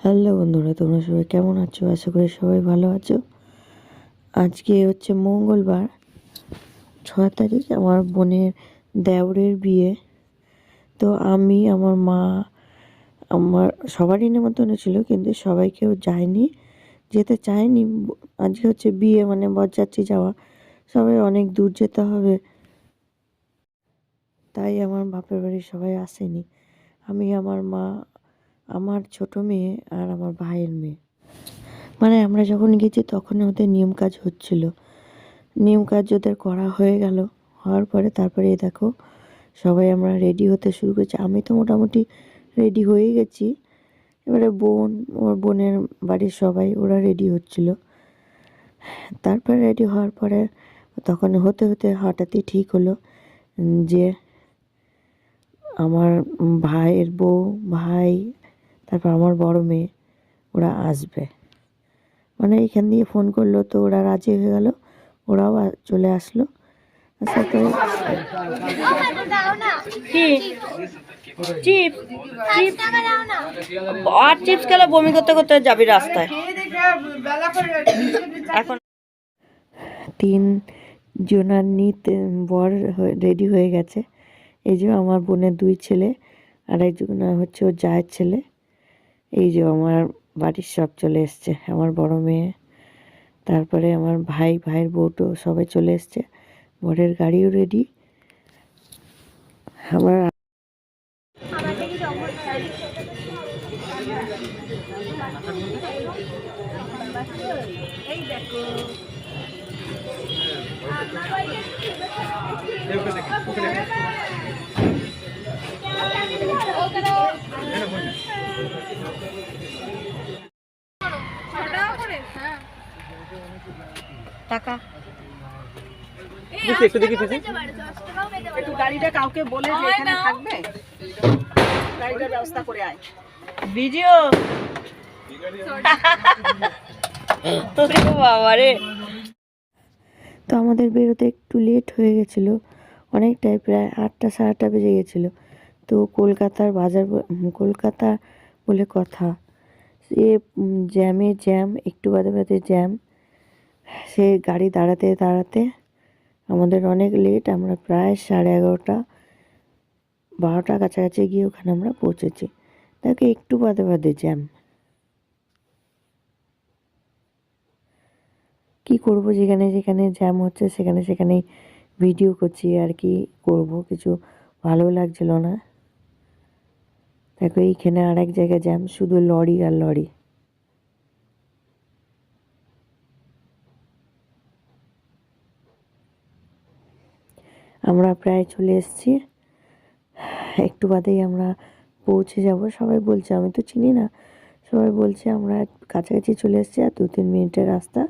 Hello বন্ধুরা, তোমরা সবাই কেমন আছো? আশা করি সবাই ভালো আছো। আজকে হচ্ছে মঙ্গলবার ছ তারিখ, আমার বোনের দেওরের বিয়ে। তো আমি, আমার মা, আমার সবারই নেমন্তন্ন ছিল, কিন্তু সবাই কেউ যায়নি, যেতে চায়নি। আজকে হচ্ছে বিয়ে মানে বরযাত্রী যাওয়া, সবাই অনেক দূর যেতে হবে। তাই আমার বাপের বাড়ির সবাই আসেনি। আমি, আমার মা আমার ছোট মেয়ে আর আমার ভাইয়ের মেয়ে। মানে আমরা যখন গেছি তখন ওদের নিয়ম কাজ হচ্ছিল। নিয়ম কাজ ওদের করা হয়ে গেল। হওয়ার পরে তারপরে দেখো, সবাই আমরা রেডি হতে শুরু করেছি। আমি তো মোটামুটি রেডি হয়ে গেছি। এবারে বোন, ওর বোনের বাড়ির সবাই ওরা রেডি হচ্ছিল। তারপরে রেডি হওয়ার পরে তখন হতে হতে হঠাৎই ঠিক হলো যে আমার ভাইয়ের বউ, ভাই তারপর আমার বড় মেয়ে ওরা আসবে। মানে এখান দিয়ে ফোন করল তো ওরা রাজি হয়ে গেল ওরাও চলে আসলো। চিপস চিপস আর চিপস খেলে বমি করতে করতে যাবি রাস্তায়। এখন তিন জনার নিত বর রেডি হয়ে গেছে। এই যে আমার বোনের দুই ছেলে আর একজন হচ্ছে ওর জায়ের ছেলে। এই যে আমার বাড়ির সব চলে এসছে, আমার বড় মেয়ে, তারপরে আমার ভাই, ভাইয়ের বউটো সবাই চলে এসছে বরের গাড়িও রেডি আমার টাকা। একটু গাড়িটা কাউকে বলে যে এখানে থাকবে গাড়িটার ব্যবস্থা করে আয়। ভিডিও। তো আমাদের বেরোতে একটু লেট হয়ে গেছিল। অনেকটাই প্রায় আটটা সাড়ে আটটা বেজে গেছিল। তো কলকাতার বাজার কলকাতা বলে কথা। সে জ্যামে জ্যাম একটু বাদে বাদে জ্যাম সে গাড়ি দাঁড়াতে দাঁড়াতে আমাদের অনেক লেট আমরা প্রায় সাড়ে এগারোটা বারোটা কাছাকাছি গিয়ে ওখানে আমরা পৌঁছেছি। তাকে একটু বাদে বাদে জ্যাম কি করব যেখানে যেখানে জ্যাম হচ্ছে, সেখানে সেখানেই ভিডিও করছি আর কি করব। কিছু ভালো লাগছিল না। দেখো, এইখানে আর এক জায়গায় জ্যাম, শুধু লরি আর লরি। আমরা প্রায় চলে এসেছি। একটু বাদেই আমরা পৌঁছে যাব। সবাই বলছে, আমি তো চিনি না। সবাই বলছে, আমরা কাছাকাছি চলে এসেছি আর দু তিন মিনিটের রাস্তা।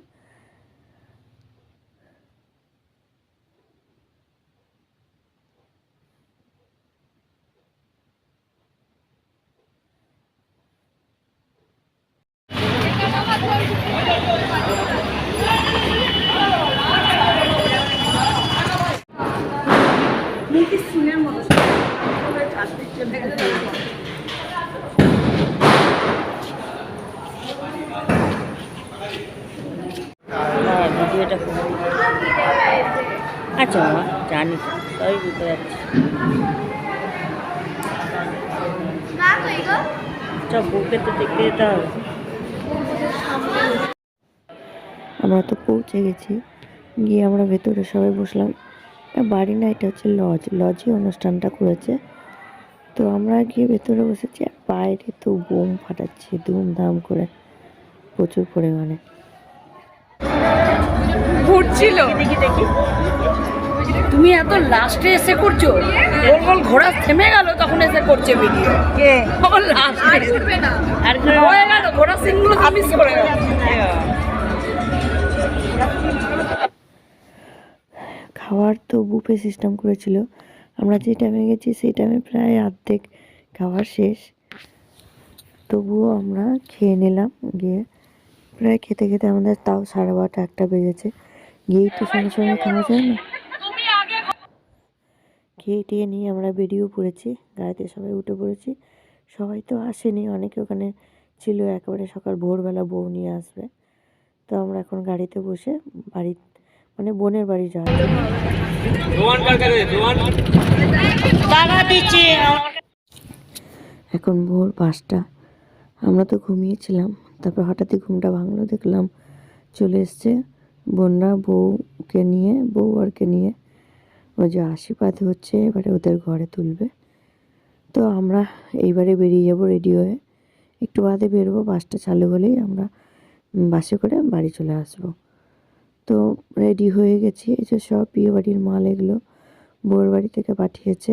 ভিডিওটা আচ্ছা মা জানি। তো সবই বুঝতে পারছি। সব বুকে তো দেখতে যেতে হবে। আমরা তো পৌঁছে গেছি। গিয়ে আমরা ভেতরে সবাই বসলাম। বাড়ি না এটা হচ্ছে লজ লজে অনুষ্ঠানটা করেছে। তো আমরা গিয়ে ভেতরে বসেছি আর বাইরে তো বোম ফাটাচ্ছে ধুমধাম করে প্রচুর পরিমাণে। ঘুরছিল দেখি দেখি তুমি এত লাস্টে এসে করছ? গোল গোল ঘোড়া থেমে গেল তখন এসে করছে ভিডিও কে? আমার লাস্টে। আর হয়ে গেল ঘোড়া সিনগুলো মিস করে গেল। খাওয়ার তো বুফে সিস্টেম করেছিল। আমরা যে টাইমে গেছি, সেই টাইমে প্রায় অর্ধেক খাওয়ার শেষ। তবুও আমরা খেয়ে নিলাম, গিয়ে প্রায় খেতে খেতে আমাদের তাও সাড়ে বারোটা একটা বেজেছে। গিয়েই তো সঙ্গে সঙ্গে খাওয়া যায় না? খেয়ে টেয়ে নিয়ে আমরা বেরিয়েও পড়েছি, গাড়িতে সবাই উঠে পড়েছি। সবাই তো আসেনি, অনেকে ওখানে ছিল, একেবারে সকাল ভোরবেলা বউ নিয়ে আসবে। তো আমরা এখন গাড়িতে বসে বাড়ি মানে বোনের বাড়ি দিচ্ছি। এখন ভোর পাঁচটা। আমরা তো ঘুমিয়েছিলাম তারপর হঠাৎই ঘুমটা ভাঙলো দেখলাম চলে এসছে বোনরা বউকে নিয়ে বউ আরকে নিয়ে। ওই যে আশীর্বাদ হচ্ছে এবারে ওদের ঘরে তুলবে। তো আমরা এইবারে বেরিয়ে যাব রেডি হয়ে। একটু বাদে বেরোবো বাসটা চালু হলেই আমরা বাসে করে বাড়ি চলে আসব। তো রেডি হয়ে গেছি। এই যে সব বিয়ে বাড়ির মাল এগুলো বউয়ের বাড়ি থেকে পাঠিয়েছে।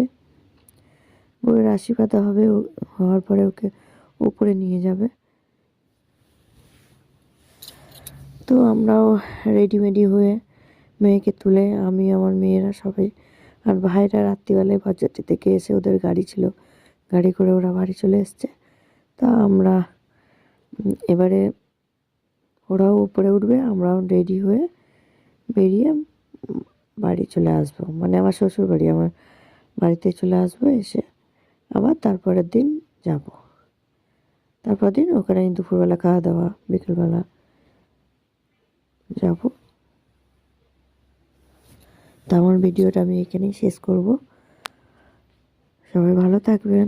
বউয়ের আশীর্বাদ হবে হওয়ার পরে ওকে উপরে নিয়ে যাবে। তো আমরাও রেডিমেডি হয়ে মেয়েকে তুলে আমি, আমার মেয়েরা সবাই আর ভাইরা রাত্রিবেলায় বাজারটি থেকে এসে ওদের গাড়ি ছিল, গাড়ি করে ওরা বাড়ি চলে এসছে। তা আমরা এবারে ওরাও উপরে উঠবে, আমরাও রেডি হয়ে বেরিয়ে বাড়ি চলে আসব। মানে আমার শ্বশুর বাড়ি আমার বাড়িতে চলে আসব, এসে আবার তারপরের দিন যাব। তারপর দিন ওখানে দুপুরবেলা খাওয়া দাওয়া বিকেলবেলা যাব। তো আমার ভিডিওটা আমি এখানেই শেষ করব। সবাই ভালো থাকবেন।